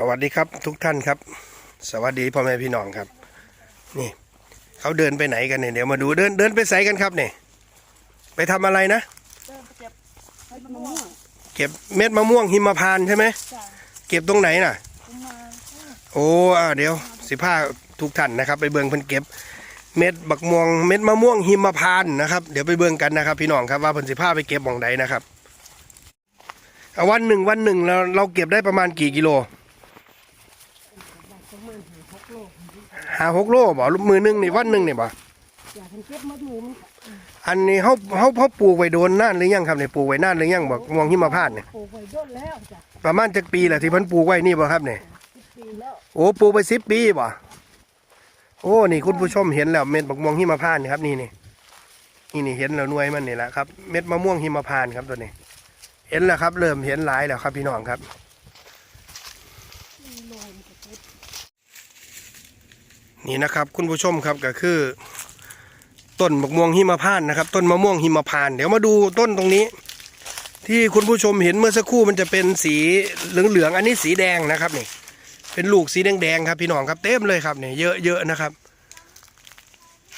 สวัสดีครับทุกท่านครับ สวัสดีพ่อแม่พี่น้องครับ นี่เขาเดินไปไหนกันเนี่ยเดี๋ยวมาดูเดินเดินไปใส่กันครับเนี่ยไปทำอะไรนะ เก็บเม็ดมะม่วงหิมพานต์ใช่ไหมเก็บตรงไหนน่ะ โอ้อ่าเดี๋ยวสิผ้าทุกท่านนะครับ ไปเบิ่งเพิ่นเก็บ เม็ดบักม่วงเม็ดมะม่วงหิมพานต์นะครับเดี๋ยวไปเบิ่งกันนะครับ พี่น้องครับว่าเพิ่นสิผ้าไปเก็บหม่องใดนะครับวันหนึ่งวันหนึ่งเราเราเก็บได้ประมาณกี่กิโล ประมาณหาหกโล ห้าหกโลบ่มือหนึงนี่วันหนึ่งนี่บ่อยากให้เก็บมาดูมันอันนี้เขาเขาเขาปลูกไว้โดนนานหรือยังครับเนี่ยปลูกไว้นานหรือยังบอกม่วงหิมพานต์เนี่ยปลูกไว้ต้นแล้วจ้ะประมาณจักปีแหละที่เพิ่นปลูกไว้นี่บ่ครับเนี่ยสิบปีแล้วโอ้ปลูกไปสิบปีบ่โอ้นี่คุณผู้ชมเห็นแล้วเม็ดบักม่วงหิมพานต์นี่ครับนี่นี่นี่นี่เห็นแล้วหน่วยมันนี่แหละครับเม็ดมะม่วงหิมพานต์ครับตัวนี้ เห็นแล้วครับ เริ่มเห็นหลายแล้วครับพี่น้องครับ มีโลมนก็เก็บ นี่นะครับ คุณผู้ชมครับก็คือ ต้นมะม่วงหิมพานต์นะครับ ต้นมะม่วงหิมพานต์เดี๋ยวมาดูต้นตรงนี้ ที่คุณผู้ชมเห็นเมื่อสักครู่มันจะเป็นสีเหลืองๆอันนี้สีแดงนะครับนี่เป็นลูกสีแดงๆครับพี่น้องครับเต็มเลยครับเนี่ยเยอะๆนะครับ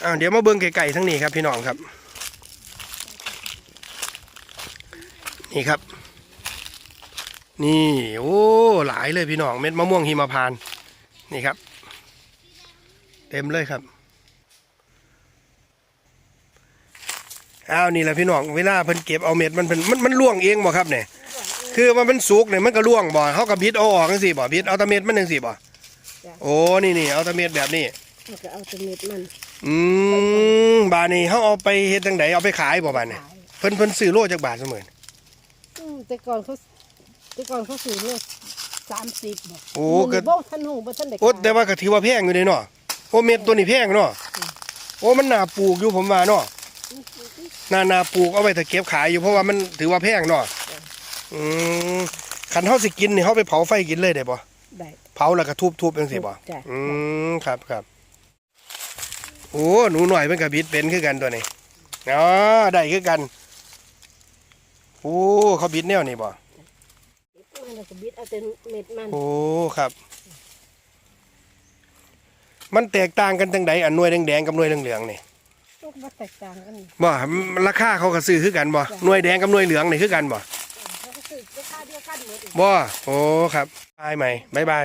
อ่าเดี๋ยวมาเบิ้งไก่ๆทั้งนี้ครับพี่น้องครับ นี่ครับ นี่โอ้หลายเลยพี่น้องเม็ดมะม่วงหิมพานต์นี่ครับ เต็มเลยครับอ้าวนี่แหละพี่น้องเวลาเพิ่นเก็บเอาเม็ดมันเพิ่นมันมันล่วงเองบ่ครับเนี่ยคือมันเป็นสุกเนี่ยมันก็ล่วงบ่เขาก็บิดเอาออกจังซี่บ่บิดเอาแตะเม็ดมันจังซี่บ่โอ้นี่นี่เอาแตะเม็ดแบบนี้มันก็เอาแตะเม็ดมันอืมบาทนี่เขาเอาไปเฮ็ดจังไดเอาไปขายบ่บาทนี่ขายเพิ่นเพิ่นซื้อโลจักบาทเสมออืมแต่ก่อนเขาแต่ก่อนเขาซื้อเนี่ยสามสิบบ่โอ้ก็ก็บ่ทันหูบ่ทันได้โอ้ขายแต่ว่าก็ถือว่าแพงอยู่เด้เนาะ โอ้เม็ดตัวนี้แพงเนาะโอ้มันน่าปลูกอยู่ผมว่าเนาะนานาปลูกเอาไว้ถ้าเก็บขายอยู่เพราะว่ามันถือว่าแพงเนาะอืมคันเฮาสิกินนี่เฮาไปเผาไฟกินเลยได้บ่ได้เผาแล้วก็ทุบๆจังซี่บ่จ้ะอืมครับครับโอ้หนูหน่อยมันก็บิดเป็นคือกันตัวนี้อ๋อได้คือกันโอ้เขาบิดแนวนี่บ่มันแล้วก็บิดเอาแต่เม็ดมันโอ้ครับ มันแตกต่างกันจังใดอันหน่วยแดงๆกับหน่วยเหลืองๆนี่ลูกบ่แตกต่างกันบ่ราคาเขาก็ซื้อคือกันบ่หน่วยแดงกับหน่วยเหลืองนี่คือกันบ่เขาก็ซื้อราคาเดียวกันหมดบ่โอ้ครับบายใหม่บายบาย